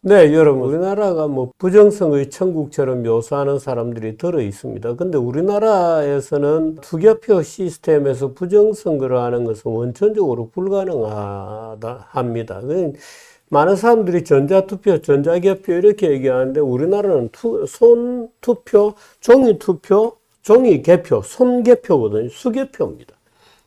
네, 여러분, 우리나라가 뭐 부정선거의 천국처럼 묘사하는 사람들이 들어 있습니다. 근데 우리나라에서는 투개표 시스템에서 부정선거를 하는 것은 원천적으로 불가능합니다. 그 많은 사람들이 전자투표, 전자개표 이렇게 얘기하는데 우리나라는 투, 손투표, 종이투표, 종이개표, 손개표거든요. 수개표입니다.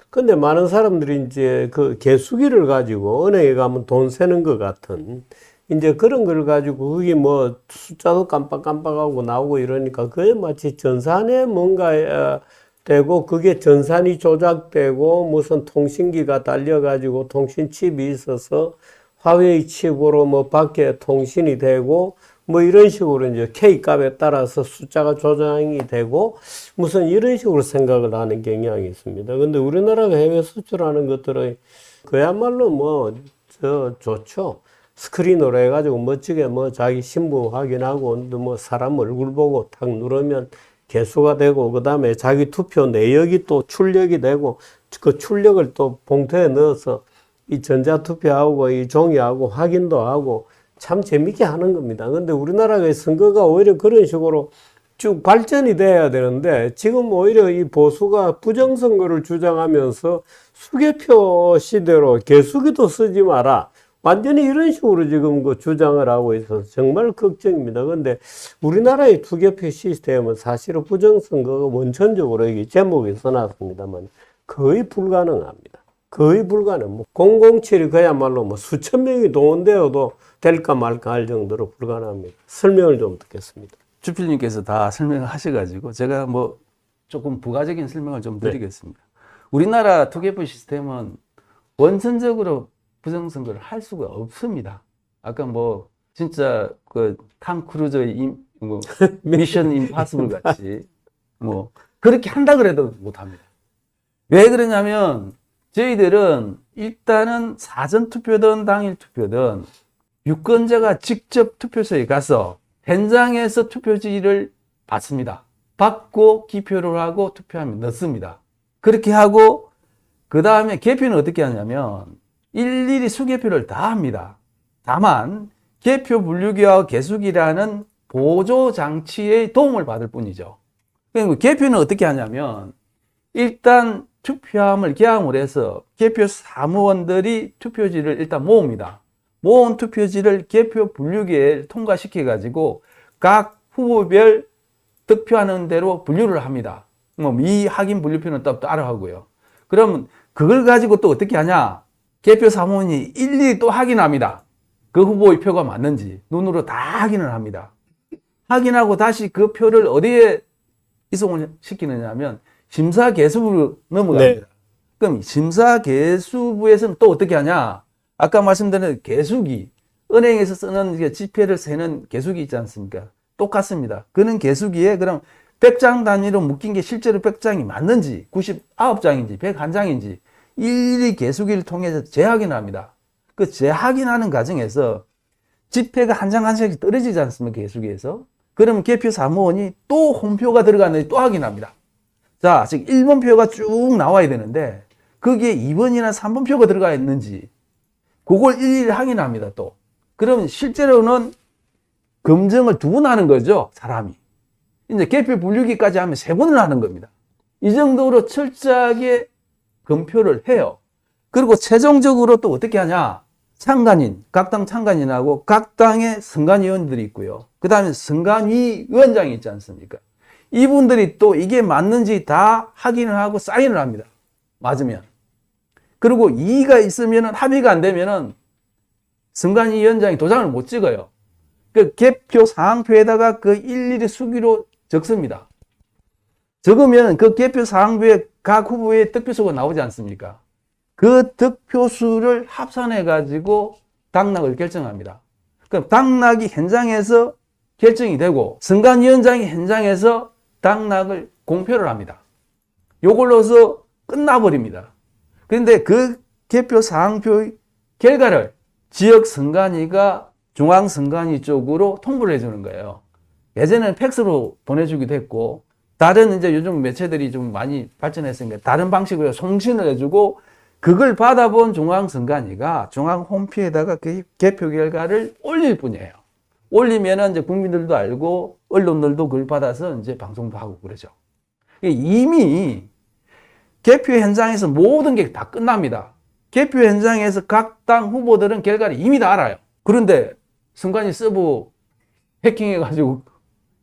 근데 많은 사람들이 이제 그 개수기를 가지고 은행에 가면 돈 세는 것 같은 이제 그런 걸 가지고 그게 뭐 숫자도 깜빡깜빡하고 나오고 이러니까 그게 마치 전산에 뭔가 어, 되고 그게 전산이 조작되고 무슨 통신기가 달려가지고 통신칩이 있어서 화웨이 칩으로 뭐 밖에 통신이 되고 뭐 이런 식으로 이제 K 값에 따라서 숫자가 조정이 되고 무슨 이런 식으로 생각을 하는 경향이 있습니다. 근데 우리나라가 해외 수출하는 것들은 그야말로 뭐 저 좋죠. 스크린으로 해가지고 멋지게 뭐 자기 신분 확인하고 또뭐 사람 얼굴 보고 탁 누르면 개수가 되고 그 다음에 자기 투표 내역이 또 출력이 되고 그 출력을 또 봉투에 넣어서 이 전자투표하고 이 종이하고 확인도 하고 참 재밌게 하는 겁니다. 근데 우리나라의 선거가 오히려 그런 식으로 쭉 발전이 돼야 되는데 지금 오히려 이 보수가 부정선거를 주장하면서 수개표 시대로 개수기도 쓰지 마라. 완전히 이런 식으로 지금 그 주장을 하고 있어서 정말 걱정입니다. 근데 우리나라의 투개표 시스템은 사실은 부정선거가 원천적으로 여기 제목에 써놨습니다만 거의 불가능합니다. 거의 불가능. 뭐 007이 그야말로 뭐 수천 명이 동원되어도 될까 말까 할 정도로 불가능합니다. 설명을 좀 듣겠습니다. 주필님께서 다 설명을 하셔가지고 제가 뭐 조금 부가적인 설명을 좀 네. 드리겠습니다. 우리나라 투개표 시스템은 원천적으로 부정선거를 할 수가 없습니다. 아까 뭐 진짜 그탐 크루즈의 임, 뭐 미션 임파서블 같이 뭐 그렇게 한다 그래도 못합니다. 왜 그러냐면 저희들은 일단은 사전 투표든 당일 투표든 유권자가 직접 투표소에 가서 현장에서 투표지를 받습니다. 받고 기표를 하고 투표하면 넣습니다. 그렇게 하고 그 다음에 개표는 어떻게 하냐면 일일이 수개표를 다 합니다. 다만 개표 분류기와 개수기라는 보조 장치의 도움을 받을 뿐이죠. 그리고 개표는 어떻게 하냐면 일단 투표함을 개함을 해서 개표 사무원들이 투표지를 일단 모읍니다. 모은 투표지를 개표 분류기에 통과시켜 가지고 각 후보별 득표하는 대로 분류를 합니다. 뭐이 확인 분류표는 또 따로 하고요. 그러면 그걸 가지고 또 어떻게 하냐? 개표 사무원이 일일이 또 확인합니다. 그 후보의 표가 맞는지 눈으로 다 확인을 합니다. 확인하고 다시 그 표를 어디에 이송을 시키느냐면 심사 개수부로 넘어갑니다. 그럼 심사 개수부에서는 또 어떻게 하냐? 아까 말씀드린 개수기, 은행에서 쓰는 지폐를 세는 개수기 있지 않습니까? 똑같습니다. 그는 개수기에 그럼 100장 단위로 묶인 게 실제로 100장이 맞는지, 99장인지, 101장인지 일일이 개수기를 통해서 재확인을 합니다. 그 재확인하는 과정에서 지폐가 한 장 한 장씩 떨어지지 않습니까? 개수기에서. 그러면 개표 사무원이 또 홈표가 들어갔는지 또 확인합니다. 자, 즉 1번 표가 쭉 나와야 되는데 거기에 2번이나 3번 표가 들어가 있는지 그걸 일일이 확인합니다, 또. 그러면 실제로는 검증을 두 번 하는 거죠, 사람이. 이제 개표 분류기까지 하면 세 번을 하는 겁니다. 이 정도로 철저하게 검표를 해요. 그리고 최종적으로 또 어떻게 하냐? 창간인, 각당 창간인하고 각 당의 선관위원들이 있고요. 그 다음에 선관위원장이 있지 않습니까? 이분들이 또 이게 맞는지 다 확인을 하고 사인을 합니다. 맞으면. 그리고 이의가 있으면 합의가 안 되면은 선관위원장이 도장을 못 찍어요. 그 개표 사항표에다가 그 일일이 수기로 적습니다. 적으면 그 개표 사항표에 각 후보의 득표수가 나오지 않습니까? 그 득표수를 합산해 가지고 당락을 결정합니다. 그럼 당락이 현장에서 결정이 되고 선관위원장이 현장에서 당락을 공표를 합니다. 요걸로서 끝나버립니다. 그런데 그 개표 사항표 결과를 지역 선관위가 중앙 선관위 쪽으로 통보를 해주는 거예요. 예전에는 팩스로 보내주기도 했고 다른 이제 요즘 매체들이 좀 많이 발전했으니까 다른 방식으로 송신을 해주고 그걸 받아본 중앙선관위가 중앙 홈피에다가 그 개표 결과를 올릴 뿐이에요. 올리면은 이제 국민들도 알고 언론들도 그걸 받아서 이제 방송도 하고 그러죠. 이미 개표 현장에서 모든 게 다 끝납니다. 개표 현장에서 각 당 후보들은 결과를 이미 다 알아요. 그런데 선관위 서버 해킹해가지고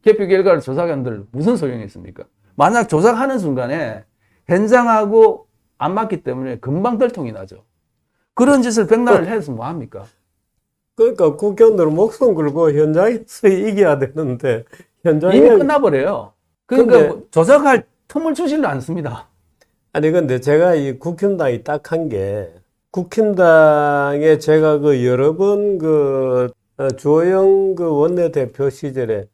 개표 결과를 조작한들 무슨 소용이 있습니까? 만약 조작하는 순간에 현장하고 안 맞기 때문에 금방 들통이 나죠. 그런 짓을 백날을 해서 뭐 합니까? 그러니까 국회의원들은 목숨 걸고 현장에서 이겨야 되는데 현장에 이미 끝나버려요. 그러니까 근데- 뭐 조작할 틈을 주지를 않습니다. 아니 근데 제가 이 국힘당이 딱 한 게 국힘당에 제가 그 여러 번그 주호영 그 원내대표 시절에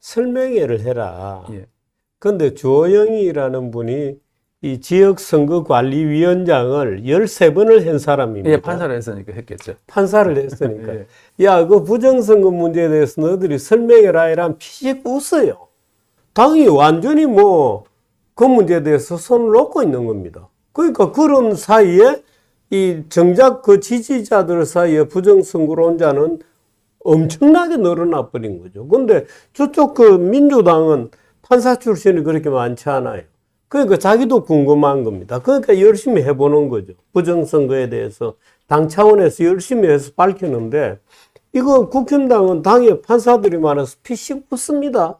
설명회를 해라. 예. 근데 주호영이라는 분이 이 지역 선거 관리 위원장을 13번을 한 사람입니다. 예, 판사를 했으니까 했겠죠. 판사를 했으니까. 예. 야, 그 부정선거 문제에 대해서 너희들이 설명해라 이란 피식 웃어요. 당이 완전히 뭐 그 문제에 대해서 손을 놓고 있는 겁니다. 그러니까 그런 사이에 이 정작 그 지지자들 사이에 부정선거론자는 엄청나게 늘어나 버린 거죠. 근데 저쪽 그 민주당은 판사 출신이 그렇게 많지 않아요. 그러니까 자기도 궁금한 겁니다. 그러니까 열심히 해보는 거죠. 부정선거에 대해서 당 차원에서 열심히 해서 밝히는데 이거 국힘당은 당에 판사들이 많아서 피식 붙습니다.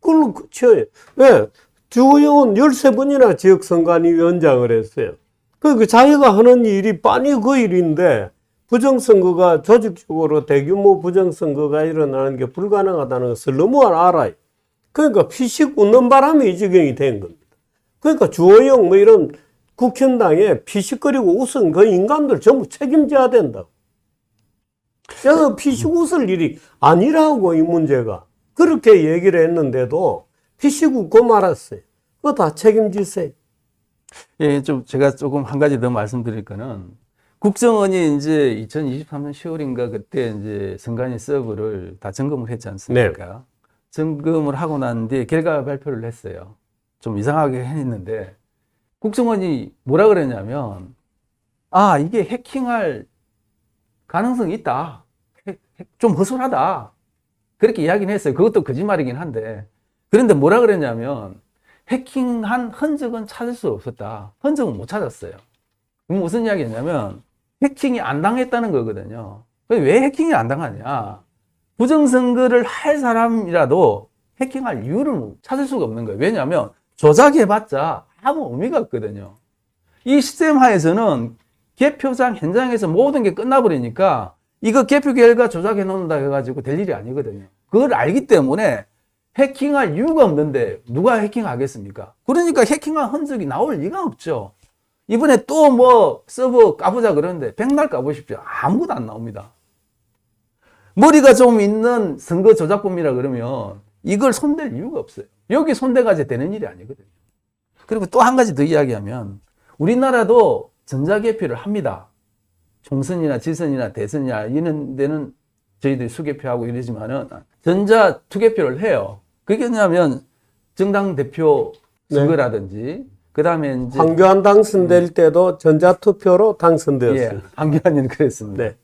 그걸로 그쳐요. 왜? 주호영은 13번이나 지역선관위원장을 했어요. 그 자기가 하는 일이 빤히 그 일인데 부정선거가 조직적으로 대규모 부정선거가 일어나는 게 불가능하다는 것을 너무 알아요. 그러니까 피식 웃는 바람에 이 지경이 된 겁니다. 그러니까 주호영 뭐 이런 국힘당에 피식거리고 웃은 그 인간들 전부 책임져야 된다고. 제가 피식 웃을 일이 아니라고 이 문제가. 그렇게 얘기를 했는데도 피식 웃고 말았어요. 그거 다 책임지세요. 예, 좀 제가 조금 한 가지 더 말씀드릴 거는 국정원이 이제 2023년 10월인가 그때 이제 선관위 서버를 다 점검을 했지 않습니까? 점검을 하고 난 뒤에 결과 발표를 했어요. 좀 이상하게 했는데 국정원이 뭐라 그랬냐면 아, 이게 해킹할 가능성이 있다. 좀 허술하다. 그렇게 이야기는 했어요. 그것도 거짓말이긴 한데. 그런데 뭐라 그랬냐면 해킹한 흔적은 찾을 수 없었다. 흔적은 못 찾았어요. 무슨 이야기냐면 해킹이 안 당했다는 거거든요. 왜 해킹이 안 당하냐? 부정선거를 할 사람이라도 해킹할 이유를 찾을 수가 없는 거예요. 왜냐하면 조작해봤자 아무 의미가 없거든요. 이 시스템 하에서는 개표장 현장에서 모든 게 끝나버리니까 이거 개표 결과 조작해 놓는다 해가지고 될 일이 아니거든요. 그걸 알기 때문에 해킹할 이유가 없는데 누가 해킹하겠습니까? 그러니까 해킹한 흔적이 나올 리가 없죠. 이번에 또 뭐 서버 까보자 그러는데 백날 까보십시오. 아무것도 안 나옵니다. 머리가 좀 있는 선거 조작범이라 그러면 이걸 손댈 이유가 없어요. 여기 손대가지 되는 일이 아니거든요. 그리고 또 한 가지 더 이야기하면 우리나라도 전자개표를 합니다. 총선이나 지선이나 대선이나 이런 데는 저희들이 수개표하고 이러지만은 전자 투개표를 해요. 그게 뭐냐면 정당 대표 네. 선거라든지 그다음에 이제 황교안 당선될 때도 전자투표로 당선되었어요. 예, 한교안님 그랬습니다. 네.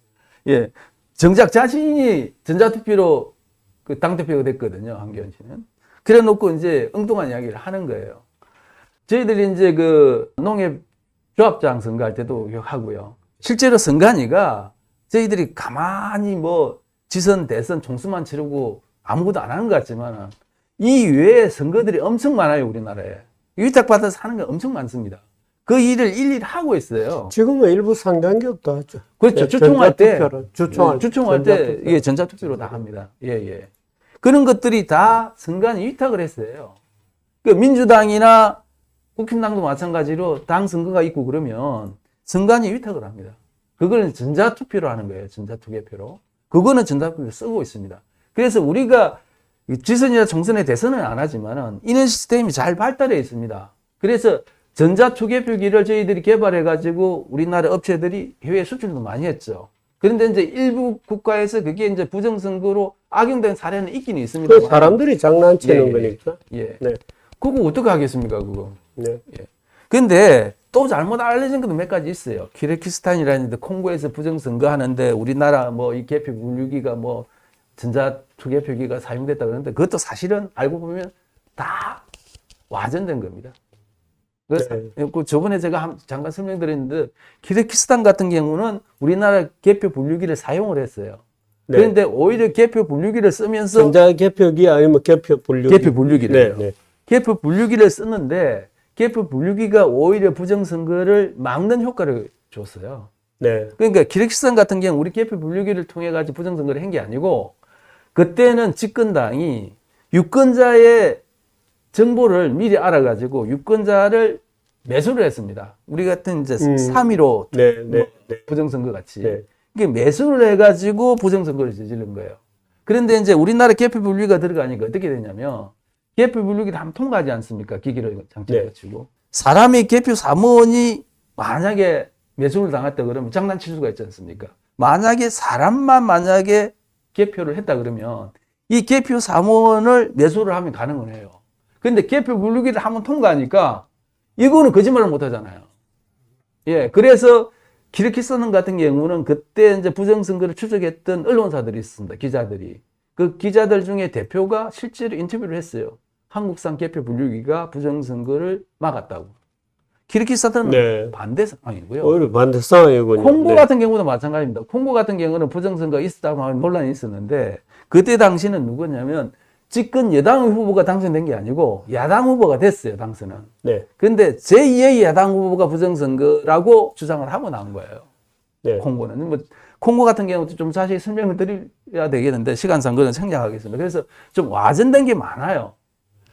예, 정작 자신이 전자투표로 그 당대표가 됐거든요, 한기현 씨는. 그래 놓고 이제 엉뚱한 이야기를 하는 거예요. 저희들이 이제 그 농협 조합장 선거할 때도 하고요. 실제로 선관위가 저희들이 가만히 뭐 지선, 대선, 총수만 치르고 아무것도 안 하는 것 같지만 이 외에 선거들이 엄청 많아요, 우리나라에. 위탁받아서 하는 게 엄청 많습니다. 그 일을 일일이 하고 있어요. 지금은 일부 상당기업도 하죠. 그렇죠. 네, 주총할 때, 주총할, 주총할 때, 전자투표. 예, 전자투표로 다 합니다. 예, 예. 그런 것들이 다 선관위 위탁을 했어요. 그 민주당이나 국힘당도 마찬가지로 당 선거가 있고 그러면 선관위 위탁을 합니다. 그거는 전자투표로 하는 거예요. 전자투개표로. 그거는 전자투표 쓰고 있습니다. 그래서 우리가 지선이나 총선에 대선은 안 하지만은 이런 시스템이 잘 발달해 있습니다. 그래서 전자 투개표기를 저희들이 개발해 가지고 우리나라 업체들이 해외 수출도 많이 했죠. 그런데 이제 일부 국가에서 그게 이제 부정선거로 악용된 사례는 있긴 있습니다. 그 사람들이 장난치는 예, 예. 거니까. 예. 네. 그거 어떻게 하겠습니까, 그거. 네. 근데 또 잘못 알려진 것도 몇 가지 있어요. 키르기스탄이라는 데 콩고에서 부정선거 하는데 우리나라 뭐 이 개표 분류기가 뭐 전자 투개표기가 사용됐다 그러는데 그것도 사실은 알고 보면 다 와전된 겁니다. 그, 네. 그 저번에 제가 한- 잠깐 설명드렸는데 키르기스탄 같은 경우는 우리나라 개표 분류기를 사용을 했어요. 네. 그런데 오히려 개표 분류기를 쓰면서 전자 개표기 아니면 개표 분류. 개표 분류기래요. 네, 네. 개표 분류기를 썼는데 개표 분류기가 오히려 부정선거를 막는 효과를 줬어요. 네. 그러니까 기르기스탄 같은 경우 우리 개표 분류기를 통해 가지고 부정선거를 한 게 아니고 그때는 집권당이 유권자의 정보를 미리 알아가지고 유권자를 매수를 했습니다. 우리 같은 이제 음. 3.15 네, 네, 네. 부정선거 같이 네. 이게 매수를 해가지고 부정선거를 저지른 거예요. 그런데 이제 우리나라 개표 분류가 들어가니까 어떻게 되냐면 개표 분류기를 한번 통과하지 않습니까? 기기를 장착해가지고 사람이 개표 사무원이 만약에 매수를 당했다 그러면 장난칠 수가 있지 않습니까? 만약에 사람만 만약에 개표를 했다 그러면 이 개표 사무원을 매수를 하면 가능은 해요. 근데 개표 분류기를 한번 통과하니까 이거는 거짓말을 못 하잖아요. 예, 그래서 키르키스탄 같은 경우는 그때 이제 부정선거를 추적했던 언론사들이 있습니다. 기자들이. 그 기자들 중에 대표가 실제로 인터뷰를 했어요. 한국산 개표 분류기가 부정선거를 막았다고. 키르키스탄은 네. 반대 상황이고요. 오히려 반대 상황이군요. 콩고 네. 같은 경우도 마찬가지입니다. 콩고 같은 경우는 부정선거가 있었다고 하는 논란이 있었는데 그때 당시는 누구냐면 집권 여당 후보가 당선된 게 아니고 야당 후보가 됐어요, 당선은. 네. 근데 제2의 야당 후보가 부정선거라고 주장을 하고 나온 거예요. 네. 콩고는. 뭐, 콩고 같은 경우도 좀 자세히 설명을 드려야 되겠는데, 시간상 그는 생략하겠습니다. 그래서 좀 와전된 게 많아요.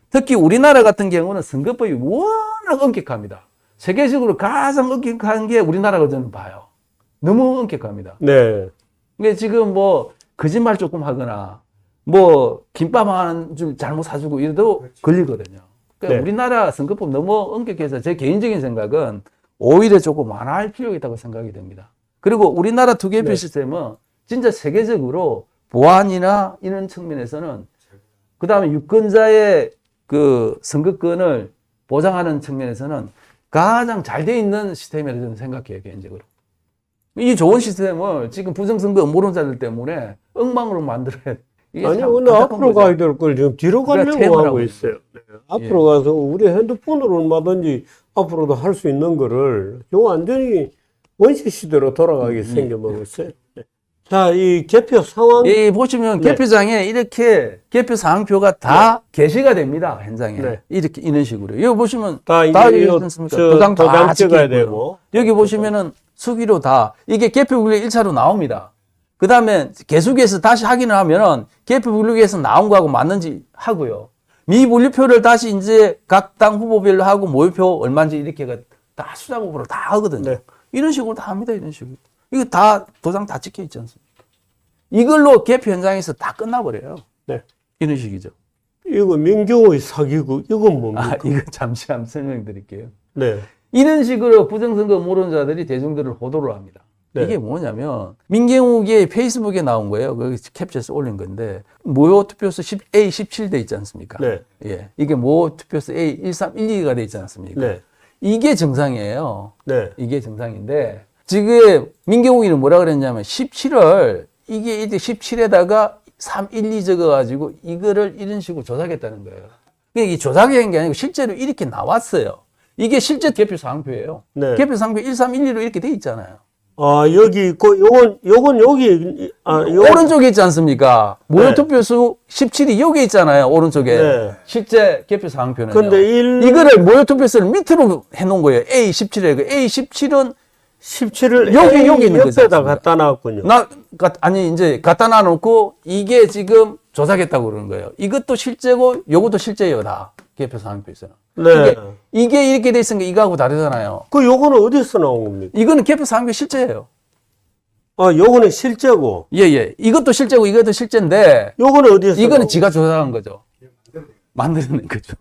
특히 우리나라 같은 경우는 선거법이 워낙 엄격합니다. 세계적으로 가장 엄격한 게 우리나라고 저는 봐요. 너무 엄격합니다. 네. 근데 지금 뭐, 거짓말 조금 하거나, 뭐, 김밥 한줄 잘못 사주고 이래도 걸리거든요. 그러니까 네. 우리나라 선거법 너무 엄격해서 제 개인적인 생각은 오히려 조금 완화할 필요가 있다고 생각이 됩니다. 그리고 우리나라 투개표 네. 시스템은 진짜 세계적으로 보안이나 이런 측면에서는 그 다음에 유권자의 그 선거권을 보장하는 측면에서는 가장 잘 돼 있는 시스템이라고 저는 생각해요, 개인적으로. 이 좋은 시스템을 지금 부정선거 음모론자들 때문에 엉망으로 만들어야 아니, 참 오늘 앞으로. 가야 될 걸 지금 뒤로 그러니까 가려고 하고 있어요. 네. 앞으로 가서 우리 핸드폰으로 얼마든지 앞으로도 할 수 있는 거를 요 완전히 원시 시대로 돌아가게 생겨먹었어요. 네. 자, 이 개표 상황. 예, 보시면 네. 개표장에 이렇게 개표 사항표가 다 게시가 됩니다, 현장에. 네. 이렇게, 이런 식으로. 여기 보시면 다다 요- 여기 있습니까? 저 도장 다 찍어야. 되고. 여기 보시면은 수기로 다 이게 개표 분류 1차로 나옵니다. 그 다음에 개수기에서 다시 확인을 하면은 개표 분류기에서 나온 거하고 맞는지 하고요. 미분류표를 다시 이제 각 당 후보별로 하고 모의표 얼마인지 이렇게가 다 수작업으로 다 하거든요. 네. 이런 식으로 다 합니다. 이런 식으로. 이거 다 도장 다 찍혀 있지 않습니까? 이걸로 개표 현장에서 다 끝나버려요. 네. 이런 식이죠. 이거 민경의 사기고 이건 뭡니까? 아, 이거 잠시 한번 설명드릴게요. 네. 이런 식으로 부정선거 음모론자들이 대중들을 호도를 합니다. 네. 이게 뭐냐면 민경욱이 페이스북에 나온 거예요. 거기 캡처해서 올린 건데 무효 투표수 10, A17 돼 있지 않습니까? 네. 예. 이게 무효 투표수 A1312가 돼 있지 않습니까? 네. 이게 정상이에요. 네. 이게 정상인데 지금 민경욱이는 뭐라 그랬냐면 17을 이게 이제 17에다가 312 적어가지고 이거를 이런 식으로 조작했다는 거예요. 그러니까 이 조작한 게 아니고 실제로 이렇게 나왔어요. 이게 실제 개표 사항표예요. 네. 개표 사항표 1312로 이렇게 돼 있잖아요. 아, 여기 있고, 요건, 요건 여기, 아, 요 오른쪽에 있지 않습니까? 무효 네. 투표수 17이 여기 있잖아요. 오른쪽에. 네. 실제 개표 사항표는. 근데 일- 이거를 무효 투표수를 밑으로 해놓은 거예요. A17에. 그 A17은 17을 여기, 여기 있는 옆에다? 갖다 놨군요. 나, 가- 아니, 이제 갖다 놔 놓고 이게 지금 조작했다고 그러는 거예요. 이것도 실제고 요것도 실제예요, 다. 개표 있어요. 네. 이게, 이게 이렇게 돼 있으니까 이거하고 다르잖아요. 그 요거는 어디서 나온 겁니까? 이거는 개표 사항표 실제예요. 아, 요거는 실제고, 예, 예. 이것도 실제고 이것도 실제인데 요거는 어디서 이거는 지가 조작한 거죠. 만들어낸 거죠.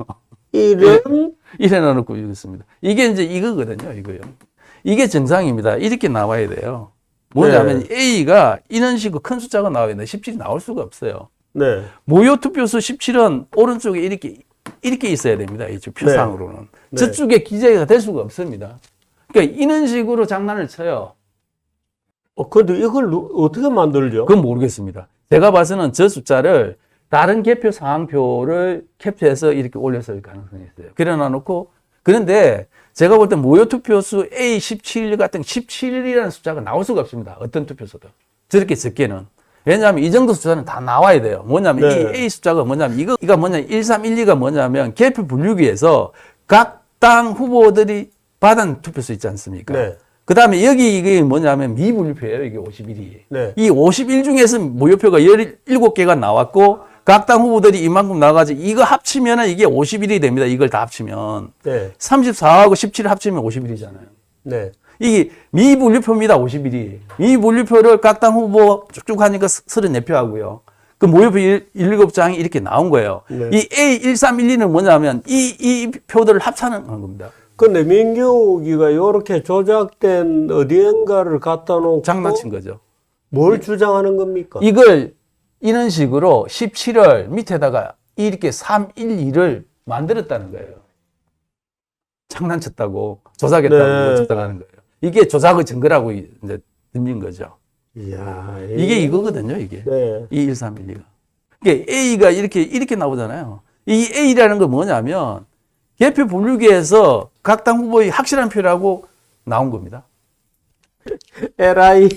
이름, 이래 놔놓고 있습니다. 이게 이제 이거거든요, 이거요. 이게 정상입니다. 이렇게 나와야 돼요. 뭐냐면 A가 이런 식으로 큰 숫자가 나와야 되는데 17이 나올 수가 없어요. 네. 무효 투표수 17은 오른쪽에 이렇게 이렇게 있어야 됩니다. 이쪽 표상으로는. 네. 저쪽에 기재가 될 수가 없습니다. 그러니까 이런 식으로 장난을 쳐요. 어, 근데 이걸 누- 어떻게 만들죠? 그건 모르겠습니다. 제가 봐서는 저 숫자를 다른 개표 상황표를 캡처해서 이렇게 올렸을 가능성이 있어요. 그래놔 놓고 그런데 제가 볼 때 모여 투표수 A17 같은 17이라는 숫자가 나올 수가 없습니다. 어떤 투표소도. 저렇게 적게는. 왜냐하면 이 정도 숫자는 다 나와야 돼요. 뭐냐면 네. 이 A 숫자가 뭐냐면 이거, 이가 뭐냐, 1, 3, 1, 2가 뭐냐면 개표 분류기에서 각 당 후보들이 받은 투표수 있지 않습니까? 네. 그 다음에 여기 이게 뭐냐면 미분류표예요. 이게 51이. 네. 이51 중에서 모여표가 17개가 나왔고 각 당 후보들이 이만큼 나가지고 이거 합치면은 이게 51이 됩니다. 이걸 다 합치면. 네. 34하고 17 합치면 51이잖아요. 네. 이게 미분류표입니다. 51이. 미분류표를 각 당 후보 쭉쭉 하니까 34표 하고요. 그 모여표 17장이 이렇게 나온 거예요. 네. 이 A1312는 뭐냐면 이, 이 표들을 합차는 겁니다. 근데 민경욱이가 이렇게 조작된 어디엔가를 갖다 놓고 장난친 거죠. 뭘 주장하는 겁니까? 이걸 이런 식으로 17월 밑에다가 이렇게 312를 만들었다는 거예요. 장난쳤다고 조작했다고 네. 주장하는 거예요. 이게 조작의 증거라고 이제 들린 거죠. 이야, 이게 이거거든요, 이게. 네. 이 1312가. 그러니까 A가 이렇게 이렇게 나오잖아요. 이 A라는 건 뭐냐면 개표 분류기에서 각 당 후보의 확실한 표라고 나온 겁니다. 에라이.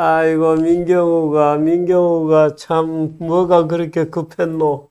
아이고 민경우가 민경우가 참 뭐가 그렇게 급했노.